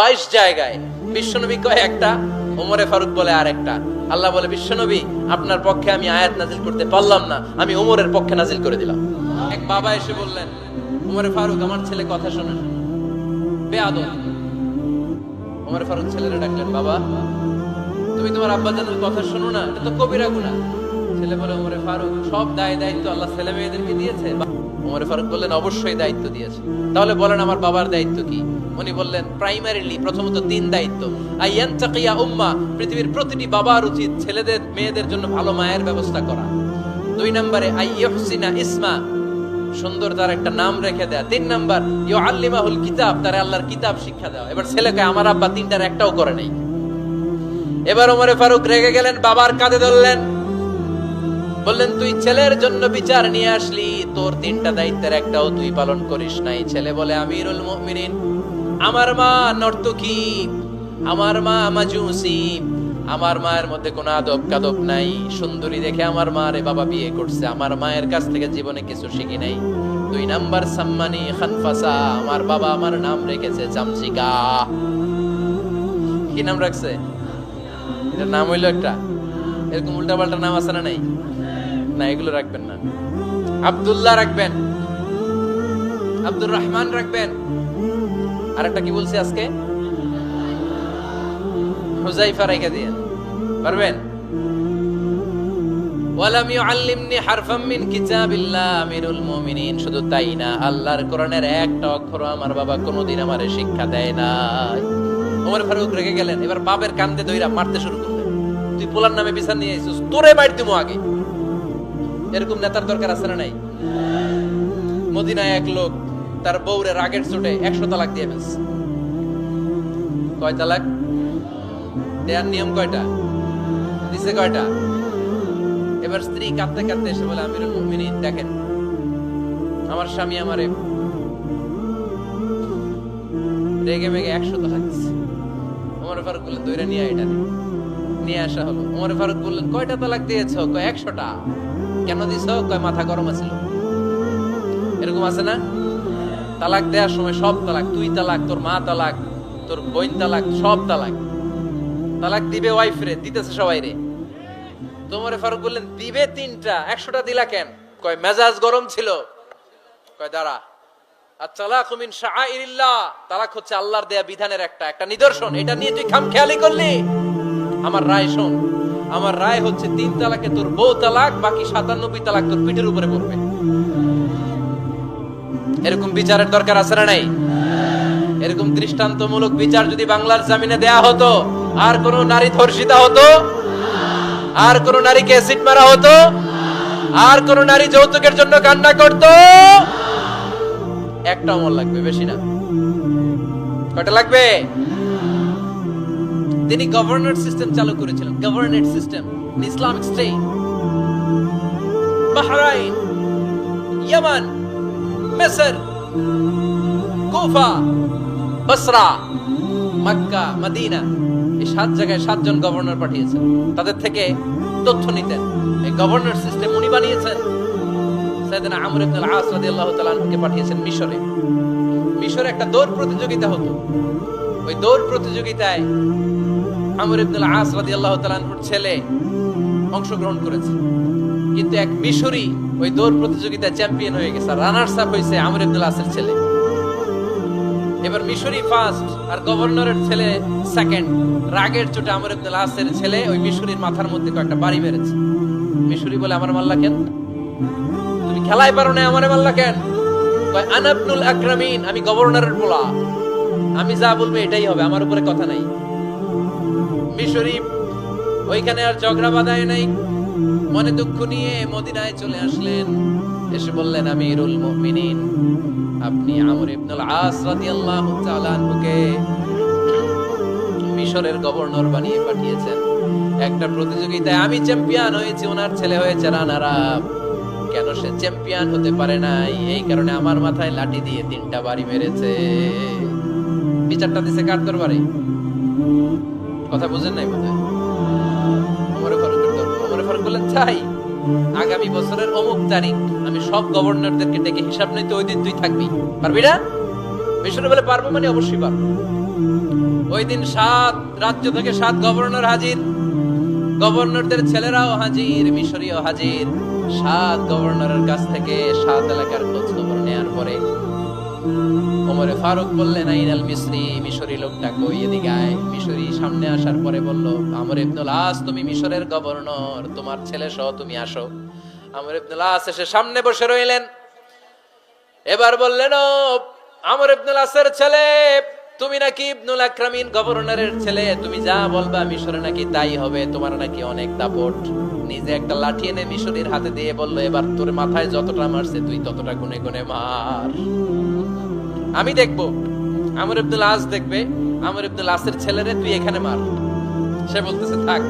বাইশ জায়গায় বিশ্বনবী কয় একটা, ওমরে ফারুক বলে আর একটা আল্লাহ বলে, বিশ্বনবী, আপনার পক্ষে আমি আয়াত নাজিল করতে পারলাম না, আমি ওমরের পক্ষে নাজিল করে দিলাম। এক বাবা এসে বললেন, ওমরে ফারুক, আমার ছেলে কথা শোনে বেয়াদব। ওমরে ফারুক ছেলেরা ডাকলেন, বাবা, তুমি তোমার আব্বা জানের কথা শোনো না, এটা তো কবিরা গুনাহ। ছেলে বলে, ওমরে ফারুক, সব দায় দায়িত্ব আল্লাহ ছেলে মেয়েদেরকে দিয়েছে। ওমরে ফারুক বললেন, অবশ্যই দায়িত্ব দিয়েছে। তাহলে বলেন, আমার বাবার দায়িত্ব কি? উনি বললেন প্রাইমারিলি প্রথমত তিন দায়িত্ব। আইয়ান চাকিয়া উম্মা, পৃথিবীর প্রতিটি বাবার উচিত ছেলেদের, মেয়েদের জন্য ভালো মায়ের ব্যবস্থা করা। দুই নম্বরে আইয়হসিনা ইসমা, সুন্দর তার একটা নাম রেখে দেয়া। তিন নাম্বার ইউ আল্লিমাহুল কিতাব, তার আল্লাহর কিতাব শিক্ষা দেওয়া। এবার ছেলেকে আমার আব্বা তিনটার একটাও করে নাই। এবার ওমরে ফারুক রেগে গেলেন, বাবার কাঁধে ধরলেন। বললেন, তুই ছেলের জন্য বিচার নিয়ে আসলি, তোর তিনটা দায়িত্বের একটাও তুই পালন করিস নাই। ছেলে বলে, আমিরুল মুমিনিন আমার মা নর্তকী, আমার মা মাজুসি, আমার মায়ের মধ্যে কোনো আদব কাদব নাই। সুন্দরী দেখে আমার মা রে বাবা বিয়ে করছে। আমার মায়ের কাছ থেকে জীবনে কিছু শিখি নাই। দুই নাম্বার সাম্মানি খানফাসা, আমার বাবা আমার নাম রেখেছে চামচিকা। কি নাম রাখছে? এটার নাম হইল একটা। এরকম উল্টা পাল্টা নাম আছে না নাই? না, এগুলো রাখবেন না। আব্দুল্লাহ রাখবেন। আব্দুর রহমান রাখবেন। আর একটা কি বলছি আজকে? হুজাইফা রেখে দিয়ে। পারবেন? ওয়ালাম ইউআল্লিমনি হারফাম মিন কিতাবিল্লাহ আমিরুল মুমিনিন। শুধু তাই না, আল্লাহর কোরআনের একটা অক্ষর আমার বাবা কোনোদিন আমারে শিক্ষা দেয় নাই। ওমর ফারুক রেগে গেলেন, এবার বাপের কান্দে দইরা মারতে শুরু করলেন। তুই পোলার নামে বিচার নিয়ে আইছিস তোরে মার দিমু আগে। এরকম নেতার দরকার আছে না নাই? মদিনায় এক লোক তার বউরে রাগের চোটে একশো তালাক দিয়ে ফেলছে। কয় তালাক? দেয়ার নিয়ম কয়টা? দিছে কয়টা? এবার স্ত্রী কাঁদতে কাঁদতে এসে বলে, আমিরুল মুমিনিন, দেখেন, আমার স্বামী আমারে রেগে মেগে একশো তালাক দিচ্ছে ওমর ফারুক বললেন দইরা নিয়ে এটা নিয়ে। আসা হলো। ওমর ফারুক বললেন, কয়টা তালাক দিয়েছ? কয়, একশোটা। কেন দিছ কয়, মাথা গরম আছিল এরকম আছে না? তালাক দেওয়ার সময় সব তালাক, তুই তালাক, তোর মা তালাক, তোর বোন তালাক, সব তালাক। তালাক দিবে ওয়াইফ রে দিতেছে সবাই রে। তোমারে ফারুক বললেন, দিবে তিনটা, একশোটা দিলা কেন? কয়, মেজাজ গরম ছিল। কয়, দাঁড়া। তালাক হচ্ছে আল্লাহর দেয়া বিধানের একটা একটা নিদর্শন। এটা নিয়ে তুই খাম খেয়ালি করলি? আমার রায় শোন, আমার রায় হচ্ছে তিন তালাকে তোর বউ তালাক, বাকি সাতানব্বই তালাক তোর পিঠের উপরে পড়বে। এরকম বিচারের দরকার আছে না নাই? এরকম দৃষ্টান্তমূলক বিচার যদি বাংলার জামিনে দেয়া হতো, আর কোন নারী ধর্ষিতা হতো, আর কোন নারীকে অ্যাসিড মারা হতো, আর কোন নারী যৌতুকের জন্য কান্না করত, একটা অমর লাগবে, বেশি না। কয়টা লাগবে? তিনি গভর্নর সিস্টেম চালু করেছিলেন governorate system Islamic state, Bahrain, Yemen মিসর কুফা বসরা মক্কা মদিনা এই সাত জায়গায় সাতজন গভর্নর পাঠিয়েছেন। তাদের থেকে তথ্য নিতেন। এই গভর্নর সিস্টেম উনি বানিয়েছেন। সাইয়েদনা আমর ইবনে আল-আস রাদিয়াল্লাহু তাআলা আনহুকে পাঠিয়েছেন মিশরে। মিশরে একটা দৌড় প্রতিযোগিতা হতো। ওই দৌড় প্রতিযোগিতায় আমর ইবনে আল-আস রাদিয়াল্লাহু তাআলা আনহুর ছেলে অংশগ্রহণ করেছে। কিন্তু এক মিশরি ওই দৌড় প্রতিযোগিতা চ্যাম্পিয়ন হয়ে গেছে। রানার্স আপ হয়েছে আমর ইবনে আল-আসের ছেলে। এবার মিশরি ফার্স্ট আর গভর্নরের ছেলে সেকেন্ড রাগের চোটে আমর ইবনে আল-আসের ছেলে ওই মিশরির মাথার মধ্যে কয়েকটা বাড়ি মেরেছে। মিশরি বলে, আমার মাল্লা কেন? তুমি খেলায় পারো না, আমার মাল্লা কেন? আনাবনুল আকরামিন, আমি গভর্নরের পোলা। আমি যা বলব এটাই হবে, আমার উপরে কথা নাই। মিশরি ওইখানে আর ঝগড়া বাঁধায় নাই। মনে দুঃখ নিয়ে মদিনায় চলে আসলেন। এসে বললেন, আমিরুল মুমিনিন, আপনি আমর ইবনুল আস রাদিয়াল্লাহু তাআলা আনহুকে মিশরের গভর্নর বানিয়ে পাঠিয়েছেন। একটা প্রতিযোগিতায় আমি চ্যাম্পিয়ন হয়েছি, ওনার ছেলে হয়েছে রানার কেন সে চ্যাম্পিয়ন হতে পারে নাই? এই কারণে আমার মাথায় লাঠি দিয়ে তিনটা বাড়ি মেরেছে। বিচারটা দিছে কার দরবারে? কথা বুঝেন নাই বোধহয়? ফারুক বললেন তাই আগামী বছরের অমুক তারিখ আমি সব গভর্নরদেরকে ডেকে হিসাব নিতে ওই দিন তুই থাকবি। পারবি না? মিশরে বলে পারব মানে অবশ্যই পারব। ওই দিন সাত রাজ্য থেকে সাত গভর্নর হাজির। গভর্নরদের ছেলেরাও হাজির, মিশরীয় হাজির। সাত গভর্নরের কাছ থেকে সাত এলাকার খোঁজ খবর নেয়ার পরে ওমরে ফারুক বললেন আইনাল মিসরি মিশরি লোকটা কই এদিকে আয়? মিশরি সামনে আসার পরে বলল, আমর ইবনুল আস, তুমি মিশরের গভর্নর, তোমার ছেলে সহ তুমি আসো। আমর ইবনুল আস এসে সামনে বসে রইলেন। এবার বললেন, ও, আমর ইবনুল আসের ছেলে, তুমি নাকি ইবনুল আকরামিন গভর্নরের ছেলে? তুমি যা বলবা মিশরে নাকি তাই হবে, তোমার নাকি অনেক দাপট। নিজে একটা লাঠি এনে মিশরীর হাতে দিয়ে বলল, এবার তোর মাথায় যতটা মারছে, তুই ততটা গুনে গুনে মার। আমি দেখব। আমর ইবনুল আস দেখবে। আমর ইবনুল আসের ছেলেরে তুই এখানে মার। সে বলতেছে, থাক,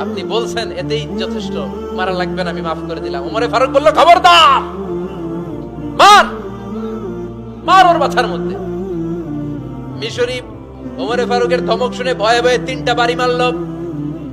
আপনি বলছেন, এতেই যথেষ্ট। মারা লাগবে না, আমি মাফ করে দিলাম। ওমরে ফারুক বলল, খবরদার! মার! মার ওর মাথার মধ্যে। মিশরি ওমরে ফারুকের ধমক শুনে ভয়ে ভয়ে তিনটা বাড়ি মারল।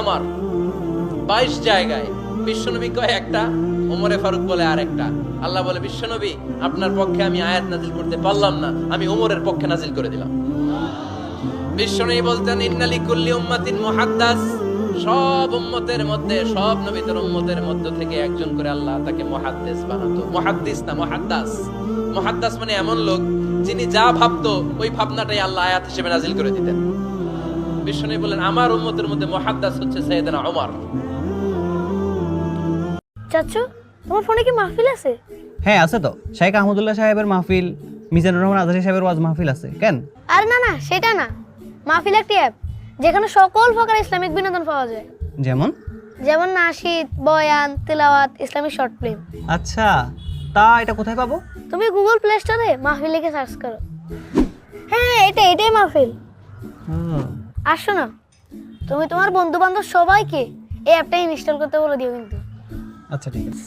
ওমর 22 জায়গায় একটা ফারুক বলে আর একটা আল্লাহ বলে আপনার পক্ষে আমি আয়াত নাজিল করতে পারলাম না, আমি পক্ষে নাজিল করে দিলাম। বলতেন ইন্নালি কুল্লি উম্মাতিন সব উম্মতের মধ্যে, সব নবীদের উম্মতের মধ্য থেকে একজন করে আল্লাহ তাকে বানাতো। মুহাদ্দিস না, মুহাদ্দাস। মুহাদ্দাস মানে এমন লোক, যিনি যা ভাবতো, ওই ভাবনাটাই আল্লাহ আয়াত হিসেবে নাজিল করে দিতেন। বিশ্বনবী বলেন আমার উম্মতের মধ্যে মুহাদ্দাস হচ্ছে সাইয়েদনা ওমর চাচু তোমার ফোনে কি মাহফিল আছে? হ্যাঁ আছে তো। শেখ আহমদুল্লাহ সাহেবের মাহফিল মিজানুর রহমান আজহারি সাহেবের ওয়াজ মাহফিল আছে। কেন? আরে না না সেটা না। মাহফিল একটি অ্যাপ যেখানে সকল প্রকার ইসলামিক বিনোদন পাওয়া যায়। যেমন? যেমন নাশিদ বয়ান তেলাওয়াত ইসলামিক শর্ট ফিল্ম। আচ্ছা তা এটা কোথায় পাবো? তুমি গুগল প্লে স্টোরে মাহফিল লিখে সার্চ করো। হ্যাঁ এটা এটাই মাহফিল। হুম, আসো না তুমি তোমার বন্ধু বান্ধব সবাইকে এই অ্যাপটা ইনস্টল করতে বলে দিও কিন্তু। আচ্ছা ঠিক আছে।